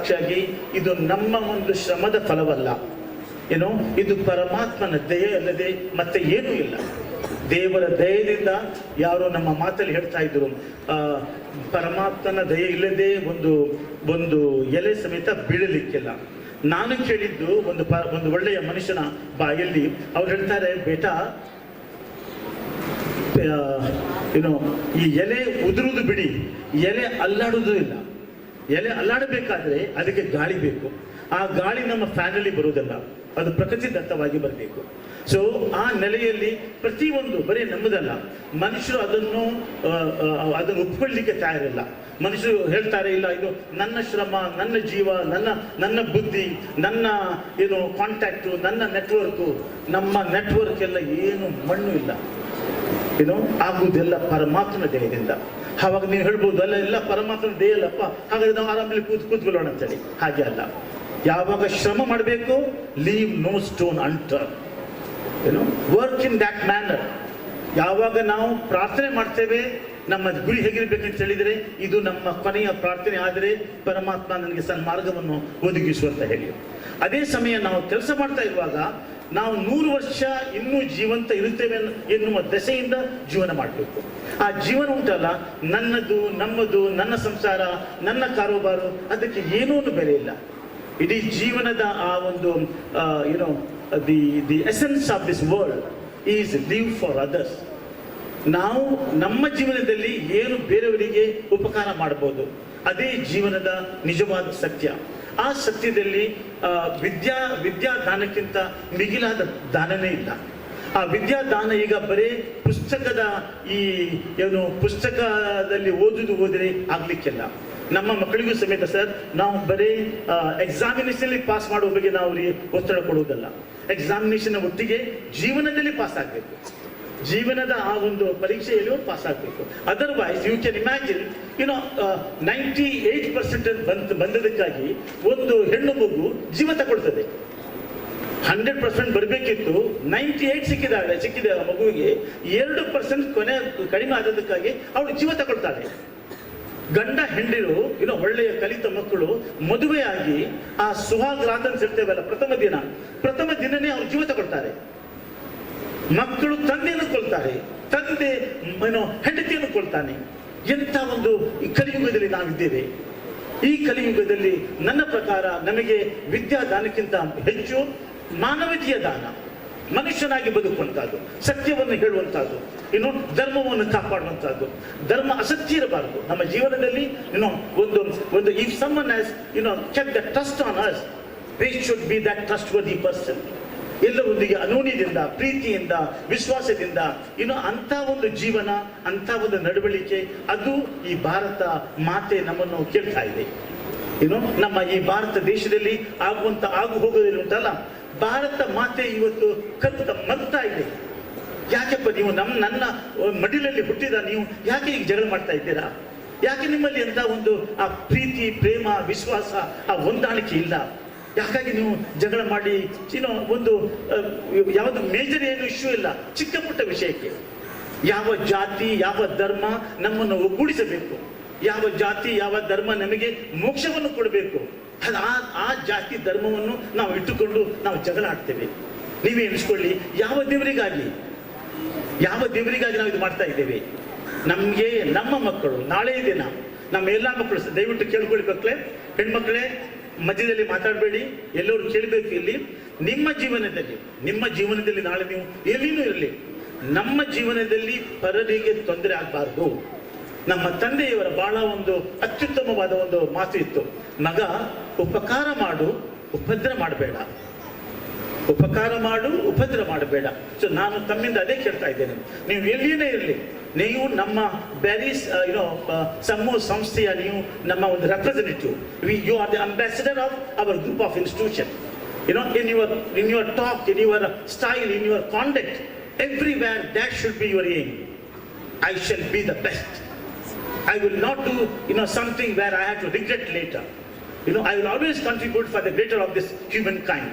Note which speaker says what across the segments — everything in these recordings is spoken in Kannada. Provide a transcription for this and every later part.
Speaker 1: ಸಾಕ್ಷಿಯಾಗಿ ಇದು ನಮ್ಮ ಒಂದು ಶ್ರಮದ ಫಲವಲ್ಲ. ಏನು ಇದು ಪರಮಾತ್ಮನ ದಯೆ ಅಲ್ಲದೆ ಮತ್ತೆ ಏನೂ ಇಲ್ಲ. ದೇವರ ದಯದಿಂದ ಯಾರೋ ನಮ್ಮ ಮಾತಲ್ಲಿ ಹೇಳ್ತಾ ಇದ್ರು. ಪರಮಾತ್ಮನ ದಯೆ ಇಲ್ಲದೆ ಒಂದು ಒಂದು ಎಲೆ ಸಮೇತ ಬೀಳಲಿಕ್ಕಿಲ್ಲ. ನಾನು ಕೇಳಿದ್ದು ಒಂದು ಒಂದು ಒಳ್ಳೆಯ ಮನುಷ್ಯನ ಬಾಯಲ್ಲಿ ಅವ್ರು ಹೇಳ್ತಾರೆ, ಬೇಟಾ ಏನು ಈ ಎಲೆ ಉದುರುದು ಬಿಡಿ. ಎಲೆ ಅಲ್ಲಾಡುವುದು ಇಲ್ಲ. ಎಲೆ ಅಲ್ಲಾಡಬೇಕಾದ್ರೆ ಅದಕ್ಕೆ ಗಾಳಿ ಬೇಕು. ಆ ಗಾಳಿ ನಮ್ಮ ಫ್ಯಾನಲ್ಲಿ ಬರುವುದಲ್ಲ, ಅದು ಪ್ರಕೃತಿ ದತ್ತವಾಗಿ ಬರಬೇಕು. ಸೊ ಆ ನೆಲೆಯಲ್ಲಿ ಪ್ರತಿಯೊಂದು, ಬರೀ ನಮ್ಮದಲ್ಲ, ಮನುಷ್ಯರು ಅದನ್ನು ಅದನ್ನು ಒಪ್ಕೊಳ್ಳಿಕ್ಕೆ ತಯಾರಿಲ್ಲ. ಮನುಷ್ಯರು ಹೇಳ್ತಾರೆ, ಇಲ್ಲ, ಇದು ನನ್ನ ಶ್ರಮ, ನನ್ನ ಜೀವ, ನನ್ನ ನನ್ನ ಬುದ್ಧಿ, ನನ್ನ, ಏನು ಕಾಂಟ್ಯಾಕ್ಟು ನನ್ನ ನೆಟ್ವರ್ಕು ನಮ್ಮ ನೆಟ್ವರ್ಕ್ ಎಲ್ಲ ಏನು ಮಣ್ಣು ಇಲ್ಲ. ಏನು ಆಗುವುದೆಲ್ಲ ಪರಮಾತ್ಮನ ದೇಹದಿಂದ. ಆವಾಗ ನೀವು ಹೇಳ್ಬೋದು, ಅಲ್ಲ, ಎಲ್ಲ ಪರಮಾತ್ಮ ದೇ ಅಲ್ಲಪ್ಪ ಹಾಗಾದ್ರೆ ನಾವು ಆರಾಮಲ್ಲಿ ಕೂತ್ ಕೂತ್ಕೊಳ್ಳೋಣ ಅಂತೇಳಿ. ಹಾಗೆ ಅಲ್ಲ. ಯಾವಾಗ ಶ್ರಮ ಮಾಡಬೇಕು ಲೀವ್ ನೋ ಸ್ಟೋನ್ ಅಂಟರ್ ಏನು ವರ್ಕ್ ಇನ್ ದ್ಯಾಟ್ ಮ್ಯಾನರ್ ಯಾವಾಗ ನಾವು ಪ್ರಾರ್ಥನೆ ಮಾಡ್ತೇವೆ, ನಮ್ಮ ಗುರಿ ಹೇಗಿರ್ಬೇಕಂತ ಹೇಳಿದರೆ, ಇದು ನಮ್ಮ ಕೊನೆಯ ಪ್ರಾರ್ಥನೆ ಆದರೆ ಪರಮಾತ್ಮ ನನಗೆ ಸನ್ಮಾರ್ಗವನ್ನು ಒದಗಿಸುವಂತ ಹೇಳಿ. ಅದೇ ಸಮಯ ನಾವು ಕೆಲಸ ಮಾಡ್ತಾ ಇರುವಾಗ ನಾವು ನೂರು ವರ್ಷ ಇನ್ನೂ ಜೀವಂತ ಇರುತ್ತೇವೆ ಎನ್ನು- ಎನ್ನುವ ದಶೆಯಿಂದ ಜೀವನ ಮಾಡಬೇಕು. ಆ ಜೀವನ ಉಂಟಲ್ಲ, ನನ್ನದು, ನಮ್ಮದು, ನನ್ನ ಸಂಸಾರ, ನನ್ನ ಕಾರೋಬಾರು, ಅದಕ್ಕೆ ಏನೂ ಬೆಲೆ ಇಲ್ಲ. ಇಡೀ ಜೀವನದ ಆ ಒಂದು you know the the essence of this world is live for others ನಾವು ನಮ್ಮ ಜೀವನದಲ್ಲಿ ಏನು ಬೇರೆಯವರಿಗೆ ಉಪಕಾರ ಮಾಡಬಹುದು? ಅದೇ ಜೀವನದ ನಿಜವಾದ ಸತ್ಯ. ಆ ಸತ್ಯದಲ್ಲಿ ವಿದ್ಯಾ, ವಿದ್ಯಾದಾನಕ್ಕಿಂತ ಮಿಗಿಲಾದ ದಾನನೇ ಇಲ್ಲ. ಆ ವಿದ್ಯಾದಾನ ಈಗ ಬರೀ ಪುಸ್ತಕದ ಈ, ಏನು, ಪುಸ್ತಕದಲ್ಲಿ ಓದುದು ಓದಿದ್ರೆ ಆಗ್ಲಿಕ್ಕಿಲ್ಲ. ನಮ್ಮ ಮಕ್ಕಳಿಗೂ ಸಮೇತ ಸರ್, ನಾವು ಬರೀ ಎಕ್ಸಾಮಿನೇಷನ್ ಪಾಸ್ ಮಾಡುವ ಬಗ್ಗೆ ನಾವು ಒತ್ತಡ ಕೊಡುವುದಲ್ಲ. ಎಕ್ಸಾಮಿನೇಷನ್ ಒಟ್ಟಿಗೆ ಜೀವನದಲ್ಲಿ ಪಾಸ್ ಆಗಬೇಕು. ಜೀವನದ ಆ ಒಂದು ಪರೀಕ್ಷೆಯಲ್ಲೂ ಪಾಸ್ ಆಗಬೇಕು. Otherwise you can imagine you know ninety eight percent ಬಂದ, ಬಂದದಕ್ಕಾಗಿ ಒಂದು ಹೆಣ್ಣು ಮಗು ಜೀವ ತಗೊಳ್ತದೆ. ಹಂಡ್ರೆಡ್ ಪರ್ಸೆಂಟ್ ಬರಬೇಕಿತ್ತು ನೈಂಟಿ ಏಟ್ ಸಿಕ್ಕಿದಾಳೆ, ಸಿಕ್ಕಿದೆ ಮಗುವಿಗೆ ಎರಡು ಪರ್ಸೆಂಟ್ ಕೊನೆ, ಕಡಿಮೆ ಆದದಕ್ಕಾಗಿ ಅವಳು ಜೀವ ತಗೊಳ್ತಾಳೆ. ಗಂಡ ಹೆಂಡಿರು ಇನ್ನು ಒಳ್ಳೆಯ ಕಲಿತ ಮಕ್ಕಳು ಮದುವೆಯಾಗಿ ಆ ಸುಹಾಗ್ ಹೇಳ್ತೇವಲ್ಲ ಪ್ರಥಮ ದಿನ. ಪ್ರಥಮ ದಿನನೇ ಅವ್ರು ಜೀವ ತಗೊಳ್ತಾರೆ. ಮಕ್ಕಳು ತಂದೆಯನ್ನು ಕೊಳ್ತಾರೆ ತಂದೆ ಏನೋ ಹೆಂಡತಿಯನ್ನು ಕೊಳ್ತಾನೆ ಎಂಥ ಒಂದು ಈ ಕಲಿಯುಗದಲ್ಲಿ ನಾವಿದ್ದೇವೆ. ಈ ಕಲಿಯುಗದಲ್ಲಿ ನನ್ನ ಪ್ರಕಾರ ನಮಗೆ ವಿದ್ಯಾದಾನಕ್ಕಿಂತ ಹೆಚ್ಚು ಮಾನವೀಯ ದಾನ, ಮನುಷ್ಯನಾಗಿ ಬದುಕುವಂತಹದ್ದು ಸತ್ಯವನ್ನು ಹೇಳುವಂತಹದ್ದು ಇನ್ನು ಧರ್ಮವನ್ನು ಕಾಪಾಡುವಂತಹದ್ದು ಧರ್ಮ ಅಸತ್ಯ ಇರಬಾರದು. ನಮ್ಮ ಜೀವನದಲ್ಲಿ ಇನ್ನು ಒಂದು ಒಂದು if someone has you know check the trust on us they should be that trust worthy person ಎಲ್ಲರೊಂದಿಗೆ ಅನೂನ್ಯದಿಂದ ಪ್ರೀತಿಯಿಂದ, ವಿಶ್ವಾಸದಿಂದ ಇನ್ನು ಅಂಥ ಒಂದು ಜೀವನ, ಅಂಥ ಒಂದು ನಡವಳಿಕೆ, ಅದು ಈ ಭಾರತ ಮಾತೆ ನಮ್ಮನ್ನು ಕೇಳ್ತಾ ಇದೆ. ಇನ್ನು ನಮ್ಮ ಈ ಭಾರತ ದೇಶದಲ್ಲಿ ಆಗುವಂತ, ಆಗು ಹೋಗೋದಿಲ್ಲ ಭಾರತ ಮಾತೆ ಇವತ್ತು ಕತ್ತ ಮಗ್ತಾ ಇದೆ. ಯಾಕೆಪ್ಪ ನೀವು ನಮ್ಮ ನನ್ನ ಮಡಿಲಲ್ಲಿ ಹುಟ್ಟಿದ ನೀವು ಯಾಕೆ ಈಗ ಜಗಳ ಮಾಡ್ತಾ ಇದ್ದೀರಾ? ಯಾಕೆ ನಿಮ್ಮಲ್ಲಿ ಅಂತ ಒಂದು ಆ ಪ್ರೀತಿ, ಪ್ರೇಮ, ವಿಶ್ವಾಸ, ಆ ಹೊಂದಾಣಿಕೆ ಇಲ್ಲ? ಯಾಕಾಗಿ ನೀವು ಜಗಳ ಮಾಡಿ? ಏನೋ ಒಂದು ಯಾವುದು ಮೇಜರ್ ಏನು ಇಶ್ಯೂ ಇಲ್ಲ. ಚಿಕ್ಕ ಪುಟ್ಟ ವಿಷಯಕ್ಕೆ. ಯಾವ ಜಾತಿ, ಯಾವ ಧರ್ಮ ನಮ್ಮನ್ನು ಒಗ್ಗೂಡಿಸಬೇಕು. ಯಾವ ಜಾತಿ, ಯಾವ ಧರ್ಮ ನಮಗೆ ಮೋಕ್ಷವನ್ನು ಕೊಡಬೇಕು. ಅದು ಆ ಜಾತಿ ಧರ್ಮವನ್ನು ನಾವು ಇಟ್ಟುಕೊಂಡು ನಾವು ಜಗಳ ಆಡ್ತೇವೆ. ನೀವೇ ಎಣಿಸ್ಕೊಳ್ಳಿ, ಯಾವ ದೇವರಿಗಾಗಿ ಯಾವ ದೇವರಿಗಾಗಿ ನಾವು ಇದು ಮಾಡ್ತಾ ಇದ್ದೇವೆ? ನಮಗೆ, ನಮ್ಮ ಮಕ್ಕಳು, ನಾಳೆ ದಿನ, ನಮ್ಮ ಎಲ್ಲ ಮಕ್ಕಳು, ದಯವಿಟ್ಟು ಕೇಳ್ಕೊಳ್ಳಿ ಮಕ್ಕಳೇ. ಹೆಣ್ಮಕ್ಳೇ ಮಧ್ಯದಲ್ಲಿ ಮಾತಾಡಬೇಡಿ, ಎಲ್ಲರೂ ಕೇಳಬೇಕು ಇಲ್ಲಿ. ನಿಮ್ಮ ಜೀವನದಲ್ಲಿ ನಿಮ್ಮ ಜೀವನದಲ್ಲಿ ನಾಳೆ ನೀವು ಎಲ್ಲಿನೂ ಇರಲಿ, ನಮ್ಮ ಜೀವನದಲ್ಲಿ ಪರರಿಗೆ ತೊಂದರೆ ಆಗಬಾರ್ದು. ನಮ್ಮ ತಂದೆಯವರ ಬಹಳ ಒಂದು ಅತ್ಯುತ್ತಮವಾದ ಒಂದು ಮಾತು ಇತ್ತು. ಮಗ, ಉಪಕಾರ ಮಾಡು, ಉಪದ್ರ ಮಾಡಬೇಡ. ಉಪಕಾರ ಮಾಡು ಉಪದ್ರ ಮಾಡಬೇಡ ಸೊ ನಾನು ತಮ್ಮಿಂದ ಅದೇ ಕೇಳ್ತಾ ಇದ್ದೇನೆ ನೀವು ಎಲ್ಲಿಯೇ ಇರಲಿ ನೀವು ನಮ್ಮ ಬ್ಯಾರಿಸ್ ಯುನೋ ಸಮೂಹ ಸಂಸ್ಥೆಯ ನೀವು ನಮ್ಮ ಒಂದು representative we you are the ambassador of our group of institution you know in in your your in your style in your conduct everywhere that should be your aim i shall be the best i will not do you know something where i have to regret later you know i will always contribute for the greater of this humankind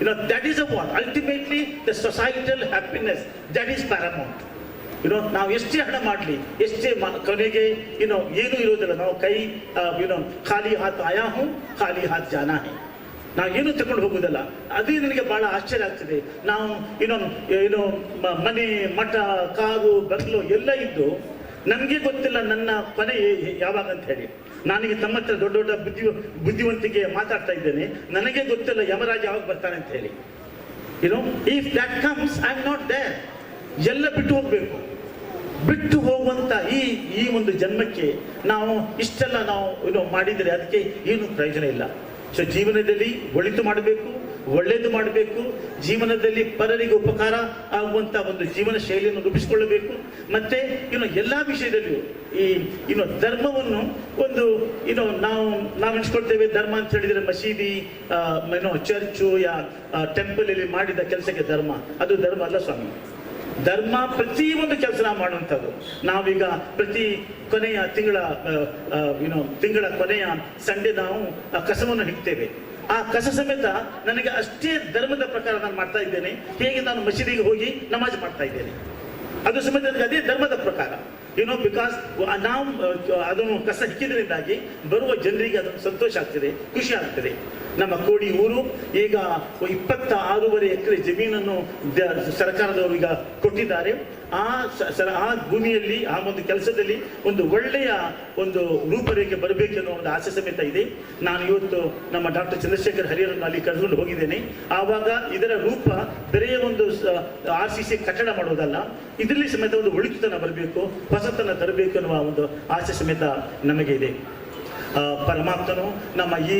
Speaker 1: you know, that is what ultimately, the societal happiness, that is paramount. ಏನೋ ನಾವು ಎಷ್ಟೇ ಹಣ ಮಾಡಲಿ, ಎಷ್ಟೇ ಮ- ಕೊನೆಗೆ ಏನೋ ಏನೂ ಇರೋದಿಲ್ಲ. ನಾವು ಕೈ ಏನೋ ಖಾಲಿ ಹಾತ್ ಆಯಾ ಹೂ ಖಾಲಿ ಹಾತ್ ಜಾನ ನಾವು ಏನು ತಗೊಂಡು ಹೋಗುವುದಲ್ಲ. ಅದೇ ನನಗೆ ಬಹಳ ಆಶ್ಚರ್ಯ ಆಗ್ತದೆ. ನಾವು ಏನೋ ಏನೋ ಮನೆ, ಮಠ ಕಾರು ಬಂಗ್ಲೋ ಎಲ್ಲ ಇದ್ದು ನನಗೆ ಗೊತ್ತಿಲ್ಲ ನನ್ನ ಕೊನೆ ಯಾವಾಗ ಅಂತ ಹೇಳಿ. ನನಗೆ ತಮ್ಮ ಹತ್ರ ದೊಡ್ಡ ದೊಡ್ಡ ಬುದ್ಧಿ ಬುದ್ಧಿವಂತಿಕೆ ಮಾತಾಡ್ತಾ ಇದ್ದೇನೆ. ನನಗೆ ಗೊತ್ತಿಲ್ಲ ಯಮರಾಜ ಯಾವಾಗ ಬರ್ತಾನೆ ಅಂತ ಹೇಳಿ. You know if that comes I am not there ಎಲ್ಲ ಬಿಟ್ಟು ಹೋಗಬೇಕು. ಬಿಟ್ಟು ಹೋಗುವಂತ ಈ ಈ ಒಂದು ಜನ್ಮಕ್ಕೆ ನಾವು ಇಷ್ಟೆಲ್ಲ ನಾವು ಏನೋ ಮಾಡಿದರೆ ಅದಕ್ಕೆ ಏನು ಪ್ರಯೋಜನ ಇಲ್ಲ. ಸೊ ಜೀವನದಲ್ಲಿ ಒಳಿತು ಮಾಡಬೇಕು. ಒಳ್ಳೆಯದು ಮಾಡಬೇಕು. ಜೀವನದಲ್ಲಿ ಪರರಿಗೆ ಉಪಕಾರ ಆಗುವಂತ ಒಂದು ಜೀವನ ಶೈಲಿಯನ್ನು ರೂಪಿಸಿಕೊಳ್ಳಬೇಕು. ಮತ್ತೆ ಇನ್ನು ಎಲ್ಲಾ ವಿಷಯದಲ್ಲಿಯೂ ಈ ಇನ್ನು ಧರ್ಮವನ್ನು ಒಂದು ಇನ್ನು ನಾವು ನಾವು ಎಣಿಸ್ಕೊಳ್ತೇವೆ ಧರ್ಮ ಅಂತ ಹೇಳಿದ್ರೆ ಮಸೀದಿ ಏನೋ ಚರ್ಚು, ಯಾ ಟೆಂಪಲ್ ಅಲ್ಲಿ ಮಾಡಿದ ಕೆಲಸಕ್ಕೆ ಧರ್ಮ. ಅದು ಧರ್ಮ ಅಲ್ಲ ಸ್ವಾಮಿ. ಧರ್ಮ ಪ್ರತಿ ಒಂದು ಕೆಲಸ ನಾವು ಮಾಡುವಂಥದ್ದು. ನಾವೀಗ ಪ್ರತಿ ಕೊನೆಯ ತಿಂಗಳ ಏನು ತಿಂಗಳ ಕೊನೆಯ ಸಂಡೆ ನಾವು ಕಸವನ್ನು ಹಿಡ್ತೇವೆ ಆ ಕಸ ಸಮೇತ ನನಗೆ ಅಷ್ಟೇ ಧರ್ಮದ ಪ್ರಕಾರ ನಾನು ಮಾಡ್ತಾ ಇದ್ದೇನೆ. ಹೇಗೆ ನಾನು ಮಸೀದಿಗೆ ಹೋಗಿ ನಮಾಜ್ ಮಾಡ್ತಾ ಇದ್ದೇನೆ. ಅದು ಸಮೇತ ನನಗೆ ಅದೇ ಧರ್ಮದ ಪ್ರಕಾರ. ಏನೋ ಬಿಕಾಸ್ ನಾವು ಅದನ್ನು ಕಸ ಹಿಕ್ಕಿದ್ರಿಂದಾಗಿ ಬರುವ ಜನರಿಗೆ ಅದು ಸಂತೋಷ ಆಗ್ತದೆ, ಖುಷಿ ಆಗ್ತದೆ. ನಮ್ಮ ಕೋಡಿ ಊರು. ಈಗ ಇಪ್ಪತ್ತ ಆರೂವರೆ ಎಕರೆ ಜಮೀನನ್ನು ಸರ್ಕಾರದವರು ಈಗ ಕೊಟ್ಟಿದ್ದಾರೆ. ಆ ಆ ಭೂಮಿಯಲ್ಲಿ, ಆ ಒಂದು ಕೆಲಸದಲ್ಲಿ ಒಂದು ಒಳ್ಳೆಯ ಒಂದು ರೂಪರೇಖೆ ಬರಬೇಕೆನ್ನುವ ಒಂದು ಆಸೆ ಸಮೇತ ಇದೆ. ನಾನು ಇವತ್ತು ನಮ್ಮ ಡಾಕ್ಟರ್ ಚಂದ್ರಶೇಖರ್ ಹರಿಯರನ್ನು ಅಲ್ಲಿ ಕರೆದುಕೊಂಡು ಹೋಗಿದ್ದೇನೆ. ಆವಾಗ ಇದರ ರೂಪ ಬೇರೆಯ ಒಂದು ಆರ್ ಸಿ ಸಿ ಕಟ್ಟಡ ಮಾಡೋದಲ್ಲ. ಇದರಲ್ಲಿ ಸಮೇತ ಒಂದು ಒಳಿತುತನ ಬರಬೇಕು, ಹೊಸತನ ತರಬೇಕು ಅನ್ನುವ ಒಂದು ಆಸೆ ಸಮೇತ ನಮಗೆ ಇದೆ ಪರಮಾತ್ಮನು ನಮ್ಮ ಈ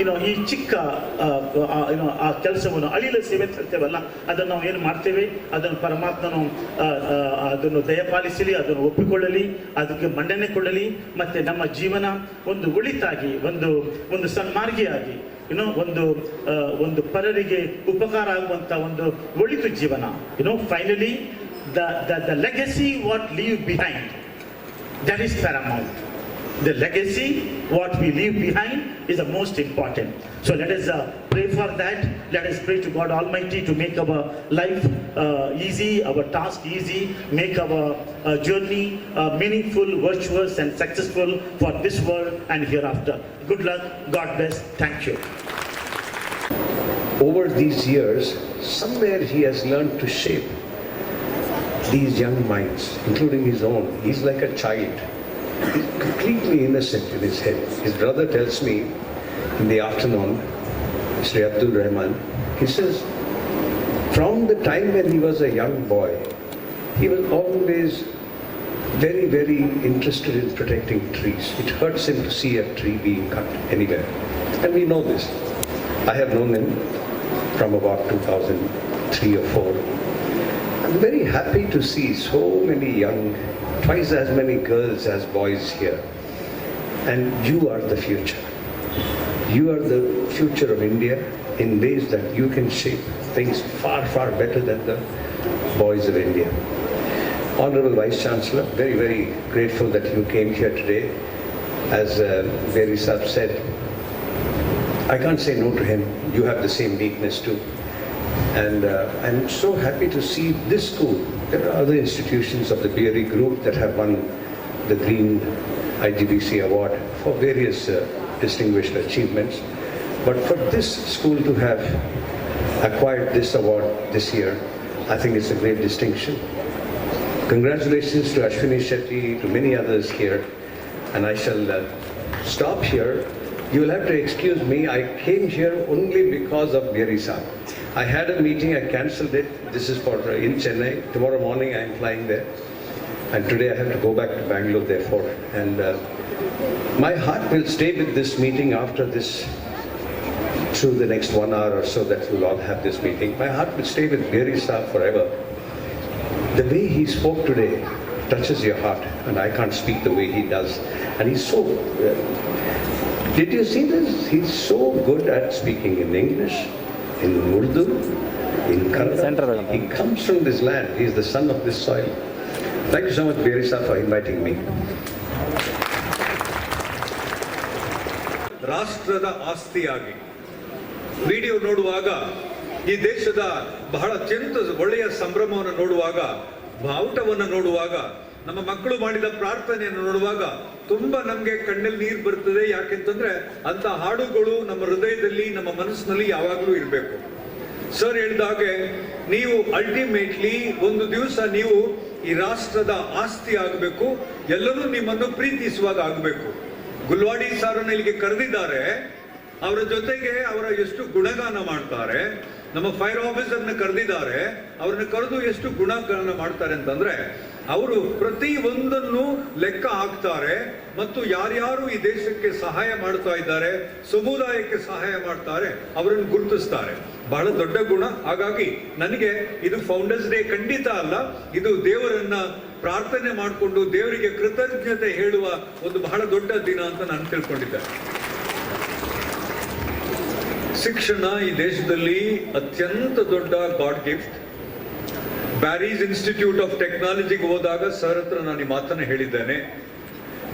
Speaker 1: ಏನೋ ಈ ಚಿಕ್ಕ ಏನೋ ಆ ಕೆಲಸವನ್ನು ಅಳಿಲ ಸೇವೆ ಅಂತ ಹೇಳ್ತೇವಲ್ಲ ಅದನ್ನು ನಾವು ಏನು ಮಾಡ್ತೇವೆ? ಅದನ್ನು ಪರಮಾತ್ಮನು ಅದನ್ನು ದಯಪಾಲಿಸಲಿ, ಅದನ್ನು ಒಪ್ಪಿಕೊಳ್ಳಲಿ, ಅದಕ್ಕೆ ಮಂಡನೆ ಕೊಡಲಿ, ಮತ್ತು ನಮ್ಮ ಜೀವನ ಒಂದು ಒಳಿತಾಗಿ ಒಂದು ಒಂದು ಸನ್ಮಾರ್ಗಿಯಾಗಿ ಏನೋ ಒಂದು ಒಂದು ಪರರಿಗೆ ಉಪಕಾರ ಆಗುವಂಥ ಒಂದು ಒಳಿತು ಜೀವನ. ಏನೋ finally the the legacy what leave behind that is paramount. The legacy, what we leave behind, is the most important. So let us uh, pray for that. Let us pray to God Almighty to make our life uh, easy, our task easy, make our uh, journey uh, meaningful, virtuous, and successful for this world and hereafter. Good luck. God bless. Thank you.
Speaker 2: over these years, somewhere he has learned to shape these young minds, including his own. He's like a child. Completely innocent in his head. His brother tells me in the afternoon, Sri Abdul Rahman, he says, from the time when he was a young boy, he was always very, very interested in protecting trees. It hurts him to see a tree being cut anywhere. And we know this. I have known him from about 2003 or 4. I'm very happy to see so many young, twice as many girls as boys here. And you are the future. You are the future of India in ways that you can shape things far, far better than the boys of India. Honorable Vice Chancellor, very, very grateful that you came here today. As uh, Saab said, I can't say no to him. You have the same weakness too. And uh, I'm so happy to see this school. There are other institutions of the BRE group that have won the Green IGBC award for various uh, distinguished achievements. But for this school to have acquired this award this year, I think it's a great distinction. Congratulations to Ashwini Shetty, to many others here. And I shall uh, stop here. You will have to excuse me. I came here only because of Birisa. I had a meeting, I cancelled it. This is for uh, in Chennai. Tomorrow morning I am flying there. And today I have to go back to Bangalore, therefore. And uh, my heart will stay with this meeting after this through the next one hour or so that we'll all have this meeting. My heart will stay with Birisa forever. The way he spoke today touches your heart, and I can't speak the way he does. And he's so. Uh, did you see this? He's so good at speaking in English, in Urdu, in Kannada. He comes from this land. He is the son of this soil. Thank you so much, Birisa, for inviting me.
Speaker 3: ರಾಷ್ಟ್ರದ ಆಸ್ತಿಯಾಗಿ ವಿಡಿಯೋ ನೋಡುವಾಗ ಈ ದೇಶದ ಬಹಳ ಅತ್ಯಂತ ಒಳ್ಳೆಯ ಸಂಭ್ರಮವನ್ನು ನೋಡುವಾಗ ಬಾವುಟವನ್ನು ನೋಡುವಾಗ ನಮ್ಮ ಮಕ್ಕಳು ಮಾಡಿದ ಪ್ರಾರ್ಥನೆಯನ್ನು ನೋಡುವಾಗ ತುಂಬಾ ನಮ್ಗೆ ಕಣ್ಣಲ್ಲಿ ನೀರು ಬರ್ತದೆ. ಯಾಕೆಂತಂದ್ರೆ ಅಂತ ಹಾಡುಗಳು ನಮ್ಮ ಹೃದಯದಲ್ಲಿ, ನಮ್ಮ ಮನಸ್ಸಿನಲ್ಲಿ ಯಾವಾಗಲೂ ಇರಬೇಕು. ಸರ್ ಹೇಳಿದ ಹಾಗೆ, ನೀವು ಅಲ್ಟಿಮೇಟ್ಲಿ ಒಂದು ದಿವಸ ನೀವು ಈ ರಾಷ್ಟ್ರದ ಆಸ್ತಿ ಆಗಬೇಕು, ಎಲ್ಲರೂ ನಿಮ್ಮನ್ನು ಪ್ರೀತಿಸುವಾಗ ಆಗಬೇಕು. ಗುಲ್ವಾಡಿ ಸಾರನ್ನ ಇಲ್ಲಿಗೆ ಕರೆದಿದ್ದಾರೆ. ಅವರ ಜೊತೆಗೆ ಅವರ ಎಷ್ಟು ಗುಣಗಾನ ಮಾಡ್ತಾರೆ. ನಮ್ಮ ಫೈರ್ ಆಫೀಸರ್ನ ಕರೆದಿದ್ದಾರೆ ಅವ್ರನ್ನ ಕರೆದು ಎಷ್ಟು ಗುಣಗಳನ್ನು ಮಾಡ್ತಾರೆ ಅಂತಂದ್ರೆ, ಅವರು ಪ್ರತಿ ಒಂದನ್ನು ಲೆಕ್ಕ ಹಾಕ್ತಾರೆ ಮತ್ತು ಯಾರ್ಯಾರು ಈ ದೇಶಕ್ಕೆ ಸಹಾಯ ಮಾಡ್ತಾ ಇದ್ದಾರೆ, ಸಮುದಾಯಕ್ಕೆ ಸಹಾಯ ಮಾಡ್ತಾರೆ, ಅವರನ್ನು ಗುರುತಿಸ್ತಾರೆ. ಬಹಳ ದೊಡ್ಡ ಗುಣ. ಹಾಗಾಗಿ ನನಗೆ ಇದು ಫೌಂಡರ್ಸ್ ಡೇ ಖಂಡಿತ ಅಲ್ಲ. ಇದು ದೇವರನ್ನ ಪ್ರಾರ್ಥನೆ ಮಾಡಿಕೊಂಡು ದೇವರಿಗೆ ಕೃತಜ್ಞತೆ ಹೇಳುವ ಒಂದು ಬಹಳ ದೊಡ್ಡ ದಿನ ಅಂತ ನಾನು ತಿಳ್ಕೊಂಡಿದ್ದೆ. ಶಿಕ್ಷಣ ಈ ದೇಶದಲ್ಲಿ ಅತ್ಯಂತ ದೊಡ್ಡ god gift. Bearys institute of ಟೆಕ್ನಾಲಜಿಗೆ ಹೋದಾಗ ಸರ್ ಹತ್ರ ನಾನು ಈ ಮಾತನ್ನ ಹೇಳಿದ್ದೇನೆ.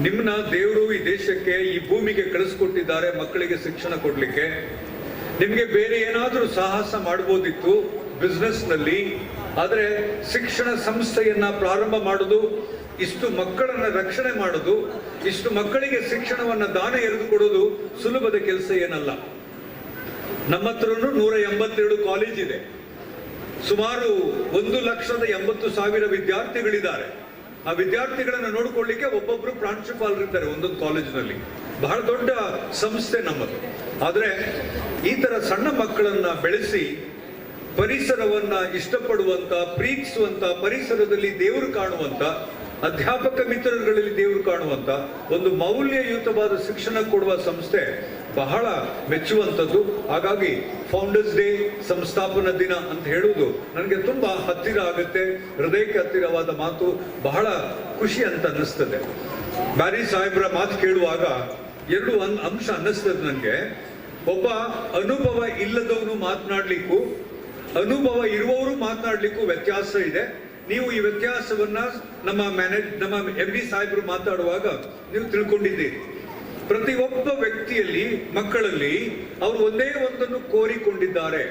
Speaker 3: ನಿಮ್ಮನ್ನ ದೇವರು ಈ ದೇಶಕ್ಕೆ ಈ ಭೂಮಿಗೆ ಕಳಿಸ್ಕೊಟ್ಟಿದ್ದಾರೆ, ಮಕ್ಕಳಿಗೆ ಶಿಕ್ಷಣ ಕೊಡ್ಲಿಕ್ಕೆ. ನಿಮಗೆ ಬೇರೆ ಏನಾದರೂ ಸಾಹಸ ಮಾಡ್ಬೋದಿತ್ತು ಬಿಸ್ನೆಸ್ನಲ್ಲಿ ಆದ್ರೆ ಶಿಕ್ಷಣ ಸಂಸ್ಥೆಯನ್ನ ಪ್ರಾರಂಭ ಮಾಡೋದು, ಇಷ್ಟು ಮಕ್ಕಳನ್ನ ರಕ್ಷಣೆ ಮಾಡೋದು, ಇಷ್ಟು ಮಕ್ಕಳಿಗೆ ಶಿಕ್ಷಣವನ್ನ ದಾನ ಎರೆದು ಕೊಡೋದು ಸುಲಭದ ಕೆಲಸ ಏನಲ್ಲ. ನಮ್ಮ ಹತ್ರನೂ ನೂರ ಎಂಬತ್ತೆರಡು ಕಾಲೇಜ್ ಇದೆ. ಸುಮಾರು ಒಂದು ಲಕ್ಷದ ಎಂಬತ್ತು ಸಾವಿರ ವಿದ್ಯಾರ್ಥಿಗಳಿದ್ದಾರೆ. ಆ ವಿದ್ಯಾರ್ಥಿಗಳನ್ನು ನೋಡಿಕೊಳ್ಳಿಕ್ಕೆ ಒಬ್ಬೊಬ್ರು ಪ್ರಾಂಶುಪಾಲರಿದ್ದಾರೆ ಒಂದೊಂದು ಕಾಲೇಜಿನಲ್ಲಿ ಬಹಳ ದೊಡ್ಡ ಸಂಸ್ಥೆ ನಮ್ಮದು. ಆದರೆ ಈ ಥರ ಸಣ್ಣ ಮಕ್ಕಳನ್ನ ಬೆಳೆಸಿ ಪರಿಸರವನ್ನ ಇಷ್ಟಪಡುವಂತ, ಪ್ರೀತಿಸುವಂತ, ಪರಿಸರದಲ್ಲಿ ದೇವರು ಕಾಣುವಂತ, ಅಧ್ಯಾಪಕ ಮಿತ್ರರುಗಳಲ್ಲಿ ದೇವರು ಕಾಣುವಂತ ಒಂದು ಮೌಲ್ಯಯುತವಾದ ಶಿಕ್ಷಣ ಕೊಡುವ ಸಂಸ್ಥೆ ಬಹಳ ಮೆಚ್ಚುವಂಥದ್ದು. ಹಾಗಾಗಿ ಫೌಂಡರ್ಸ್ ಡೇ ಸಂಸ್ಥಾಪನಾ ದಿನ ಅಂತ ಹೇಳುವುದು ನನಗೆ ತುಂಬ ಹತ್ತಿರ ಆಗುತ್ತೆ. ಹೃದಯಕ್ಕೆ ಹತ್ತಿರವಾದ ಮಾತು, ಬಹಳ ಖುಷಿ ಅಂತ ಅನ್ನಿಸ್ತದೆ. ಬ್ಯಾರಿ ಸಾಹೇಬ್ರ ಮಾತು ಕೇಳುವಾಗ ಎರಡು ಅಂಶ ಅನ್ನಿಸ್ತದೆ ನನಗೆ. ಒಬ್ಬ ಅನುಭವ ಇಲ್ಲದವನು ಮಾತನಾಡಲಿಕ್ಕೂ, ಅನುಭವ ಇರುವವರು ಮಾತನಾಡ್ಲಿಕ್ಕೂ ವ್ಯತ್ಯಾಸ ಇದೆ. ನೀವು ಈ ವ್ಯತ್ಯಾಸವನ್ನ ನಮ್ಮ ಮ್ಯಾನೇಜ್, ನಮ್ಮ ಎಂ ಡಿ ಸಾಹೇಬರು ಮಾತಾಡುವಾಗ ನೀವು ತಿಳ್ಕೊಂಡಿದ್ದೀರಿ. ಪ್ರತಿಯೊಬ್ಬ ವ್ಯಕ್ತಿಯಲ್ಲಿ, ಮಕ್ಕಳಲ್ಲಿ ಅವರು ಒಂದೇ ಒಂದನ್ನು ಕೋರಿಕೊಂಡಿದ್ದಾರೆ.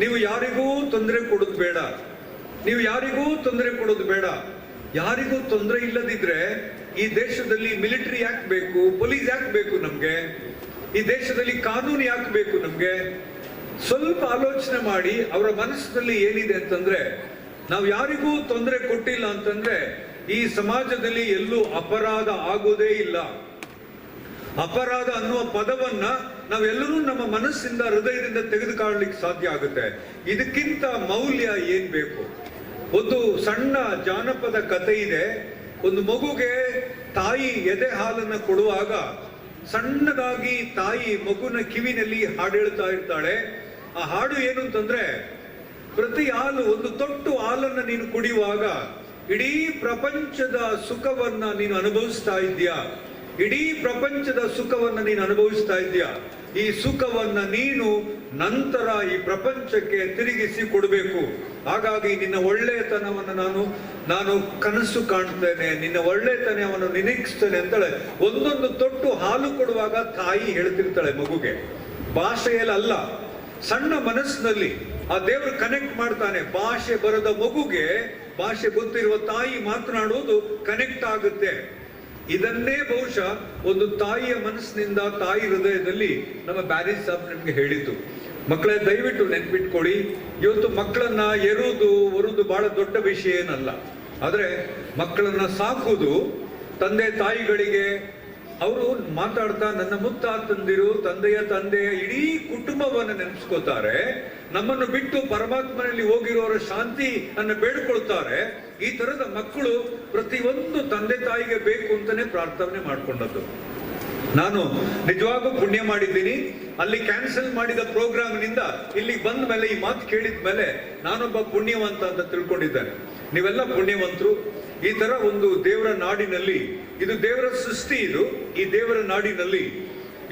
Speaker 3: ನೀವು ಯಾರಿಗೂ ತೊಂದರೆ ಕೊಡೋದು ಬೇಡ. ನೀವು ಯಾರಿಗೂ ತೊಂದರೆ ಕೊಡೋದು ಬೇಡ. ಯಾರಿಗೂ ತೊಂದರೆ ಇಲ್ಲದಿದ್ರೆ ಈ ದೇಶದಲ್ಲಿ ಮಿಲಿಟರಿ ಯಾಕೆ ಬೇಕು, ಪೊಲೀಸ್ ಯಾಕೆ ಬೇಕು ನಮ್ಗೆ? ಈ ದೇಶದಲ್ಲಿ ಕಾನೂನು ಯಾಕೆ ಬೇಕು ನಮ್ಗೆ? ಸ್ವಲ್ಪ ಆಲೋಚನೆ ಮಾಡಿ ಅವರ ಮನಸ್ಸಿನಲ್ಲಿ ಏನಿದೆ ಅಂತಂದ್ರೆ, ನಾವು ಯಾರಿಗೂ ತೊಂದರೆ ಕೊಟ್ಟಿಲ್ಲ ಅಂತಂದ್ರೆ ಈ ಸಮಾಜದಲ್ಲಿ ಎಲ್ಲೂ ಅಪರಾಧ ಆಗೋದೇ ಇಲ್ಲ. ಅಪರಾಧ ಅನ್ನುವ ಪದವನ್ನ ನಾವೆಲ್ಲರೂ ನಮ್ಮ ಮನಸ್ಸಿಂದ, ಹೃದಯದಿಂದ ತೆಗೆದುಕೊಳ್ಳಲಿಕ್ಕೆ ಸಾಧ್ಯ ಆಗುತ್ತೆ. ಇದಕ್ಕಿಂತ ಮೌಲ್ಯ ಏನ್ ಬೇಕು? ಒಂದು ಸಣ್ಣ ಜಾನಪದ ಕಥೆ ಇದೆ. ಒಂದು ಮಗುಗೆ ತಾಯಿ ಎದೆ ಹಾಲನ್ನ ಕೊಡುವಾಗ ಸಣ್ಣದಾಗಿ ತಾಯಿ ಮಗುನ ಕಿವಿನಲ್ಲಿ ಹಾಡು ಹೇಳ್ತಾ ಇರ್ತಾಳೆ. ಆ ಹಾಡು ಏನು ಅಂತಂದ್ರೆ, ಪ್ರತಿ ಹಾಲು ಒಂದು ತೊಟ್ಟು ಹಾಲನ್ನ ನೀನು ಕುಡಿಯುವಾಗ ಇಡೀ ಪ್ರಪಂಚದ ಸುಖವನ್ನ ನೀನು ಅನುಭವಿಸ್ತಾ ಇದ್ಯಾ ಇಡೀ ಪ್ರಪಂಚದ ಸುಖವನ್ನು ನೀನು ಅನುಭವಿಸ್ತಾ ಇದೆಯಾ ಈ ಸುಖವನ್ನು ನೀನು ನಂತರ ಈ ಪ್ರಪಂಚಕ್ಕೆ ತಿರುಗಿಸಿ ಕೊಡಬೇಕು. ಹಾಗಾಗಿ ನಿನ್ನ ಒಳ್ಳೆಯತನವನ್ನು ನಾನು ನಾನು ಕನಸು ಕಾಣ್ತೇನೆ. ನಿನ್ನ ಒಳ್ಳೆಯತನವನ್ನು ನಿರೀಕ್ಷಿಸ್ತೇನೆ ಅಂತಾಳೆ. ಒಂದೊಂದು ತೊಟ್ಟು ಹಾಲು ಕೊಡುವಾಗ ತಾಯಿ ಹೇಳ್ತಿರ್ತಾಳೆ ಮಗುಗೆ. ಭಾಷೆಯಲ್ಲಿ ಅಲ್ಲ, ಸಣ್ಣ ಮನಸ್ಸಿನಲ್ಲಿ ಆ ದೇವರು ಕನೆಕ್ಟ್ ಮಾಡ್ತಾನೆ. ಭಾಷೆ ಬರದ ಮಗುಗೆ, ಭಾಷೆ ಗೊತ್ತಿರುವ ತಾಯಿ ಮಾತನಾಡುವುದು ಕನೆಕ್ಟ್ ಆಗುತ್ತೆ. ಇದನ್ನೇ ಬಹುಶಃ ಒಂದು ತಾಯಿಯ ಮನಸ್ಸಿನಿಂದ ತಾಯಿ ಹೃದಯದಲ್ಲಿ ನಮ್ಮ ಬ್ಯಾರಿ ಸಾಬ್ ನಿಮ್ಗೆ ಹೇಳಿದ್ದು. ಮಕ್ಕಳೇ, ದಯವಿಟ್ಟು ನೆನ್ಪಿಟ್ಕೊಳ್ಳಿ. ಇವತ್ತು ಮಕ್ಕಳನ್ನ ಎರುವುದು ಒರುದು ಬಹಳ ದೊಡ್ಡ ವಿಷಯ ಏನಲ್ಲ. ಆದ್ರೆ ಮಕ್ಕಳನ್ನ ಸಾಕುವುದು ತಂದೆ ತಾಯಿಗಳಿಗೆ, ಅವರು ಮಾತಾಡ್ತಾ ನನ್ನ ಮುತ್ತಾತಂದಿರು ತಂದೆಯ ತಂದೆಯ ಇಡೀ ಕುಟುಂಬವನ್ನು ನೆನೆಸ್ಕೋತಾರೆ ನಮ್ಮನ್ನು ಬಿಟ್ಟು ಪರಮಾತ್ಮನಲ್ಲಿ ಹೋಗಿರೋರ ಶಾಂತಿ ಅನ್ನು ಬೇಡ್ಕೊಳ್ತಾರೆ. ಈ ತರದ ಮಕ್ಕಳು ಪ್ರತಿಯೊಂದು ತಂದೆ ತಾಯಿಗೆ ಬೇಕು ಅಂತಾನೆ ಪ್ರಾರ್ಥನೆ ಮಾಡ್ಕೊಂಡದ್ದು. ನಾನು ನಿಜವಾಗೂ ಪುಣ್ಯ ಮಾಡಿದ್ದೀನಿ. ಅಲ್ಲಿ ಕ್ಯಾನ್ಸಲ್ ಮಾಡಿದ ಪ್ರೋಗ್ರಾಮ್ನಿಂದ ಇಲ್ಲಿಗೆ ಬಂದ ಮೇಲೆ ಈ ಮಾತು ಕೇಳಿದ ಮೇಲೆ ನಾನೊಬ್ಬ ಪುಣ್ಯವಂತ ಅಂತ ತಿಳ್ಕೊಂಡಿದ್ದೇನೆ. ನೀವೆಲ್ಲ ಪುಣ್ಯವಂತರು. ಈ ತರ ಒಂದು ದೇವರ ನಾಡಿನಲ್ಲಿ, ಇದು ದೇವರ ಸೃಷ್ಟಿ ಇದು. ಈ ದೇವರ ನಾಡಿನಲ್ಲಿ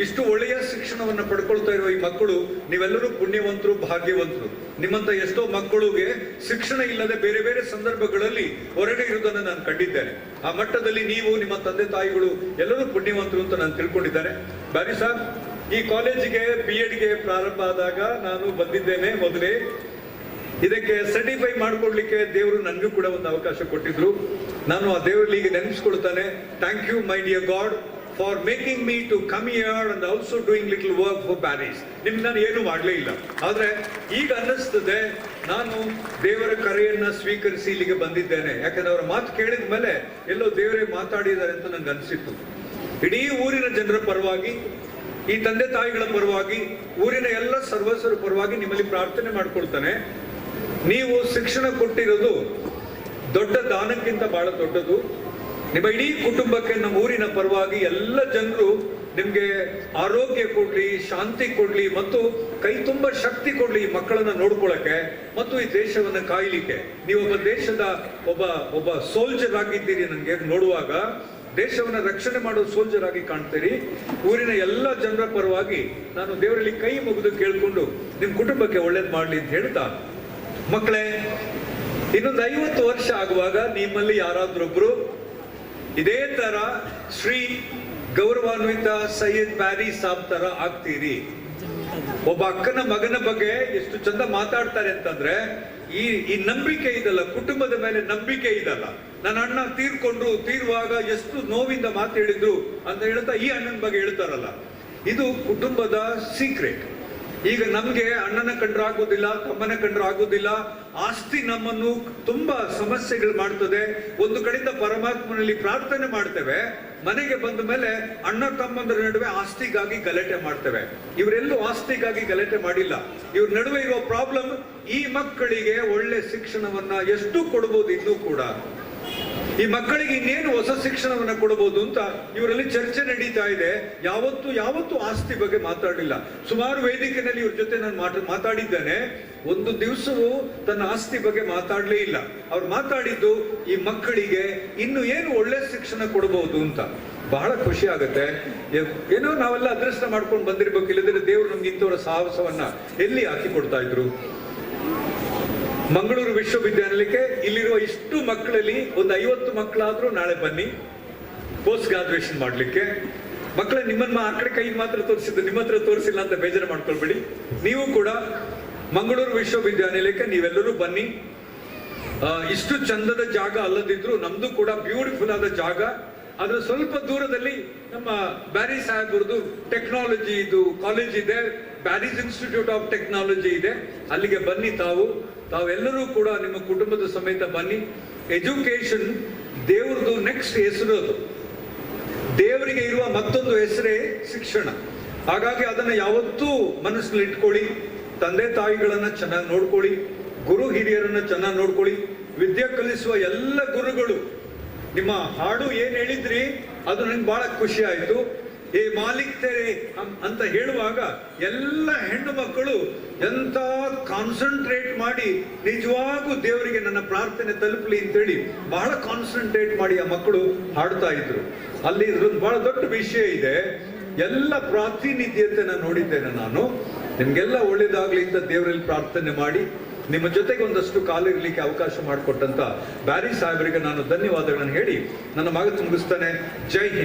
Speaker 3: ಇಷ್ಟು ಒಳ್ಳೆಯ ಶಿಕ್ಷಣವನ್ನು ಪಡ್ಕೊಳ್ತಾ ಇರುವ ಈ ಮಕ್ಕಳು, ನೀವೆಲ್ಲರೂ ಪುಣ್ಯವಂತರು, ಭಾಗ್ಯವಂತರು. ನಿಮ್ಮಂತ ಎಷ್ಟೋ ಮಕ್ಕಳಿಗೆ ಶಿಕ್ಷಣ ಇಲ್ಲದೆ ಬೇರೆ ಬೇರೆ ಸಂದರ್ಭಗಳಲ್ಲಿ ಹೊರಡಿರುವುದನ್ನ ಇರುವುದನ್ನು ನಾನು ಕಂಡಿದ್ದೇನೆ. ಆ ಮಟ್ಟದಲ್ಲಿ ನೀವು, ನಿಮ್ಮ ತಂದೆ ತಾಯಿಗಳು ಎಲ್ಲರೂ ಪುಣ್ಯವಂತರು ಅಂತ ನಾನು ತಿಳ್ಕೊಂಡಿದ್ದಾರೆ ಬಾರಿ ಸರ್ ಈ ಕಾಲೇಜಿಗೆ ಬಿ ಎಡ್ಗೆ ಪ್ರಾರಂಭ ಆದಾಗ ನಾನು ಬಂದಿದ್ದೇನೆ ಮೊದಲೇ. ಇದಕ್ಕೆ ಸರ್ಟಿಫೈ ಮಾಡ್ಕೊಡ್ಲಿಕ್ಕೆ ದೇವರು ನನಗೂ ಕೂಡ ಒಂದು ಅವಕಾಶ ಕೊಟ್ಟಿದ್ರು. ನಾನು ಆ ದೇವರಲ್ಲಿ ಈಗ ನೆನೆಸ್ಕೊಳ್ತಾನೆ thank you my dear God for making me to come here and also doing little work for Paris ನಿಮ್ಗೆ ನಾನು ಏನು ಮಾಡಲೇ ಇಲ್ಲ. ಆದರೆ ಈಗ ಅನ್ನಿಸ್ತದೆ, ನಾನು ದೇವರ ಕರೆಯನ್ನು ಸ್ವೀಕರಿಸಿ ಇಲ್ಲಿಗೆ ಬಂದಿದ್ದೇನೆ. ಯಾಕಂದ್ರೆ ಅವರ ಮಾತು ಕೇಳಿದ ಮೇಲೆ ಎಲ್ಲೋ ದೇವರೇ ಮಾತಾಡಿದ್ದಾರೆ ಅಂತ ನನಗೆ ಅನಿಸಿತ್ತು. ಇಡೀ ಊರಿನ ಜನರ ಪರವಾಗಿ, ಈ ತಂದೆ ತಾಯಿಗಳ ಪರವಾಗಿ, ಊರಿನ ಎಲ್ಲ ಸರ್ವಸ್ವರ ಪರವಾಗಿ ನಿಮ್ಮಲ್ಲಿ ಪ್ರಾರ್ಥನೆ ಮಾಡ್ಕೊಳ್ತಾನೆ. ನೀವು ಶಿಕ್ಷಣ ಕೊಟ್ಟಿರೋದು ದೊಡ್ಡ ದಾನಕ್ಕಿಂತ ಬಹಳ ದೊಡ್ಡದು. ನಿಮ್ಮ ಇಡೀ ಕುಟುಂಬಕ್ಕೆ, ನಮ್ಮ ಊರಿನ ಪರವಾಗಿ ಎಲ್ಲ ಜನರು ನಿಮ್ಗೆ ಆರೋಗ್ಯ ಕೊಡ್ಲಿ, ಶಾಂತಿ ಕೊಡ್ಲಿ ಮತ್ತು ಕೈ ತುಂಬ ಶಕ್ತಿ ಕೊಡ್ಲಿ ಮಕ್ಕಳನ್ನ ನೋಡ್ಕೊಳಕ್ಕೆ ಮತ್ತು ಈ ದೇಶವನ್ನ ಕಾಯ್ಲಿಕ್ಕೆ. ನೀವು ಒಬ್ಬ ದೇಶದ ಒಬ್ಬ ಒಬ್ಬ ಸೋಲ್ಜರ್ ಆಗಿದ್ದೀರಿ ನನಗೆ ನೋಡುವಾಗ, ದೇಶವನ್ನ ರಕ್ಷಣೆ ಮಾಡೋ ಸೋಲ್ಜರ್ ಆಗಿ ಕಾಣ್ತೀರಿ. ಊರಿನ ಎಲ್ಲ ಜನರ ಪರವಾಗಿ ನಾನು ದೇವರಲ್ಲಿ ಕೈ ಮುಗಿದು ಕೇಳ್ಕೊಂಡು ನಿಮ್ಮ ಕುಟುಂಬಕ್ಕೆ ಒಳ್ಳೇದು ಮಾಡಲಿ ಅಂತ ಹೇಳ್ತಾ. ಮಕ್ಕಳೇ, ಇನ್ನೊಂದು ಐವತ್ತು ವರ್ಷ ಆಗುವಾಗ ನಿಮ್ಮಲ್ಲಿ ಯಾರಾದ್ರೊಬ್ರು ಇದೇ ತರ ಶ್ರೀ ಗೌರವಾನ್ವಿತ ಸೈಯದ್ ಬ್ಯಾರಿ ಸಾಬ್ ತರ ಆಗ್ತೀರಿ. ಒಬ್ಬ ಅಕ್ಕನ ಮಗನ ಬಗ್ಗೆ ಎಷ್ಟು ಚಂದ ಮಾತಾಡ್ತಾರೆ ಅಂತಂದ್ರೆ, ಈ ಈ ನಂಬಿಕೆ ಇದಲ್ಲ, ಕುಟುಂಬದ ಮೇಲೆ ನಂಬಿಕೆ ಇದಲ್ಲ. ನನ್ನ ಅಣ್ಣ ತೀರ್ಕೊಂಡ್ರು, ತೀರುವಾಗ ಎಷ್ಟು ನೋವಿಂದ ಮಾತು ಹೇಳಿದ್ರು ಅಂತ ಹೇಳ್ತಾ ಈ ಅಣ್ಣನ ಬಗ್ಗೆ ಹೇಳ್ತಾರಲ್ಲ. ಇದು ಕುಟುಂಬದ ಸೀಕ್ರೆಟ್ ಈಗ ನಮ್ಗೆ ಅಣ್ಣನ ಕಂಡ್ರೆ ಆಗೋದಿಲ್ಲ, ತಮ್ಮನ ಕಂಡ್ರೆ ಆಗೋದಿಲ್ಲ. ಆಸ್ತಿ ನಮ್ಮನ್ನು ತುಂಬಾ ಸಮಸ್ಯೆಗಳು ಮಾಡ್ತದೆ. ಒಂದು ಕಡೆಯಿಂದ ಪರಮಾತ್ಮನಲ್ಲಿ ಪ್ರಾರ್ಥನೆ ಮಾಡ್ತೇವೆ. ಮನೆಗೆ ಬಂದ ಮೇಲೆ ಅಣ್ಣ ತಮ್ಮಂದ್ರ ನಡುವೆ ಆಸ್ತಿಗಾಗಿ ಗಲಾಟೆ ಮಾಡ್ತೇವೆ. ಇವರೆಲ್ಲೂ ಆಸ್ತಿಗಾಗಿ ಗಲಾಟೆ ಮಾಡಿಲ್ಲ. ಇವ್ರ ನಡುವೆ ಇರೋ ಪ್ರಾಬ್ಲಮ್ ಈ ಮಕ್ಕಳಿಗೆ ಒಳ್ಳೆ ಶಿಕ್ಷಣವನ್ನ ಎಷ್ಟು ಕೊಡ್ಬೋದು ಇನ್ನೂ ಕೂಡ. ಈ ಮಕ್ಕಳಿಗೆ ಇನ್ನೇನು ಹೊಸ ಶಿಕ್ಷಣವನ್ನು ಕೊಡಬಹುದು ಅಂತ ಇವರಲ್ಲಿ ಚರ್ಚೆ ನಡೀತಾ ಇದೆ. ಯಾವತ್ತು ಯಾವತ್ತು ಆಸ್ತಿ ಬಗ್ಗೆ ಮಾತಾಡಲಿಲ್ಲ. ಸುಮಾರು ವೇದಿಕೆಯಲ್ಲಿ ಇವ್ರ ಜೊತೆ ನಾನು ಮಾತ ಮಾತಾಡಿದ್ದೇನೆ. ಒಂದು ದಿವಸವೂ ತನ್ನ ಆಸ್ತಿ ಬಗ್ಗೆ ಮಾತಾಡಲೇ ಇಲ್ಲ. ಅವ್ರು ಮಾತಾಡಿದ್ದು ಈ ಮಕ್ಕಳಿಗೆ ಇನ್ನು ಏನು ಒಳ್ಳೆ ಶಿಕ್ಷಣ ಕೊಡಬಹುದು ಅಂತ. ಬಹಳ ಖುಷಿ ಆಗುತ್ತೆ. ಏನೋ ನಾವೆಲ್ಲ ಅದೃಷ್ಟ ಮಾಡ್ಕೊಂಡು ಬಂದಿರ್ಬೇಕು ಇಲ್ಲದ್ರೆ ದೇವರು ನಮ್ಗೆ ಇಂಥವರ ಸಾಹಸವನ್ನ ಎಲ್ಲಿ ಹಾಕಿ ಕೊಡ್ತಾ ಇದ್ರು? ಮಂಗಳೂರು ವಿಶ್ವವಿದ್ಯಾನಿಲಯಕ್ಕೆ ಇಲ್ಲಿರುವ ಇಷ್ಟು ಮಕ್ಕಳಲ್ಲಿ ಒಂದು ಐವತ್ತು ಮಕ್ಕಳಾದರೂ ನಾಳೆ ಬನ್ನಿ. ಪೋಸ್ಟ್ ಗ್ರಾಜುಯೇಷನ್ ಮಾಡಲಿಕ್ಕೆ. ಮಕ್ಕಳ, ನಿಮ್ಮನ್ನ ಆ ಕಡೆ ಕೈ ಮಾತ್ರ ತೋರಿಸಿದ್ದು, ನಿಮ್ಮ ಹತ್ರ ತೋರಿಸಿಲ್ಲ ಅಂತ ಬೇಜಾರು ಮಾಡ್ಕೊಳ್ಬೇಡಿ. ನೀವು ಕೂಡ ಮಂಗಳೂರು ವಿಶ್ವವಿದ್ಯಾನಿಲಯಕ್ಕೆ ನೀವೆಲ್ಲರೂ ಬನ್ನಿ. ಇಷ್ಟು ಚಂದದ ಜಾಗ ಅಲ್ಲದಿದ್ರು ನಮ್ದು ಕೂಡ ಬ್ಯೂಟಿಫುಲ್ ಆದ ಜಾಗ. ಅದ್ರ ಸ್ವಲ್ಪ ದೂರದಲ್ಲಿ ನಮ್ಮ ಬ್ಯಾರಿ ಸಾಹೇಬ್ರದ್ದು ಟೆಕ್ನಾಲಜಿ ಇದು ಕಾಲೇಜ್ ಇದೆ. ಬ್ಯಾರಿಸ್ ಇನ್ಸ್ಟಿಟ್ಯೂಟ್ ಆಫ್ ಟೆಕ್ನಾಲಜಿ ಇದೆ. ಅಲ್ಲಿಗೆ ಬನ್ನಿ ತಾವು. ತಾವೆಲ್ಲರೂ ಕೂಡ ನಿಮ್ಮ ಕುಟುಂಬದ ಸಮೇತ ಬನ್ನಿ. ಎಜುಕೇಶನ್ ದೇವ್ರದ್ದು ನೆಕ್ಸ್ಟ್ ಹೆಸರು ಅದು ದೇವರಿಗೆ ಇರುವ ಮತ್ತೊಂದು ಹೆಸರೇ ಶಿಕ್ಷಣ. ಹಾಗಾಗಿ ಅದನ್ನು ಯಾವತ್ತೂ ಮನಸ್ಸಲ್ಲಿ ಇಟ್ಕೊಳ್ಳಿ. ತಂದೆ ತಾಯಿಗಳನ್ನ ಚೆನ್ನಾಗಿ ನೋಡ್ಕೊಳ್ಳಿ. ಗುರು ಹಿರಿಯರನ್ನ ಚೆನ್ನಾಗಿ ನೋಡ್ಕೊಳ್ಳಿ. ವಿದ್ಯೆ ಕಲಿಸುವ ಎಲ್ಲ ಗುರುಗಳು ನಿಮ್ಮ ಹಾಡು ಏನು ಹೇಳಿದ್ರಿ, ಅದು ನಂಗೆ ಬಹಳ ಖುಷಿ ಆಯ್ತು. ಏ ಮಾಲಿಕ್ ತೆರೆ ಅಂತ ಹೇಳುವಾಗ ಎಲ್ಲ ಹೆಣ್ಣು ಮಕ್ಕಳು ಎಂತ ಕಾನ್ಸಂಟ್ರೇಟ್ ಮಾಡಿ ನಿಜವಾಗೂ ದೇವರಿಗೆ ನನ್ನ ಪ್ರಾರ್ಥನೆ ತಲುಪಲಿ ಅಂತೇಳಿ ಬಹಳ ಕಾನ್ಸಂಟ್ರೇಟ್ ಮಾಡಿ ಆ ಮಕ್ಕಳು ಹಾಡ್ತಾ ಇದ್ರು. ಅಲ್ಲಿ ಇದ್ರೊಂದು ಬಹಳ ದೊಡ್ಡ ವಿಷಯ ಇದೆ. ಎಲ್ಲ ಪ್ರಾತಿನಿಧ್ಯತೆ ನಾನು ನೋಡಿದ್ದೇನೆ ನಾನು. ನಿಮ್ಗೆಲ್ಲ ಒಳ್ಳೇದಾಗ್ಲಿ ಅಂತ ದೇವರಲ್ಲಿ ಪ್ರಾರ್ಥನೆ ಮಾಡಿ, ನಿಮ್ಮ ಜೊತೆಗೆ ಒಂದಷ್ಟು ಕಾಲ ಇರಲಿಕ್ಕೆ ಅವಕಾಶ ಮಾಡಿಕೊಟ್ಟಂತ ಬ್ಯಾರಿ ಸಾಹೇಬರಿಗೆ ನಾನು ಧನ್ಯವಾದಗಳನ್ನು ಹೇಳಿ ನನ್ನ ಮಗ ತುಂಬಿಸ್ತಾನೆ ಜೈ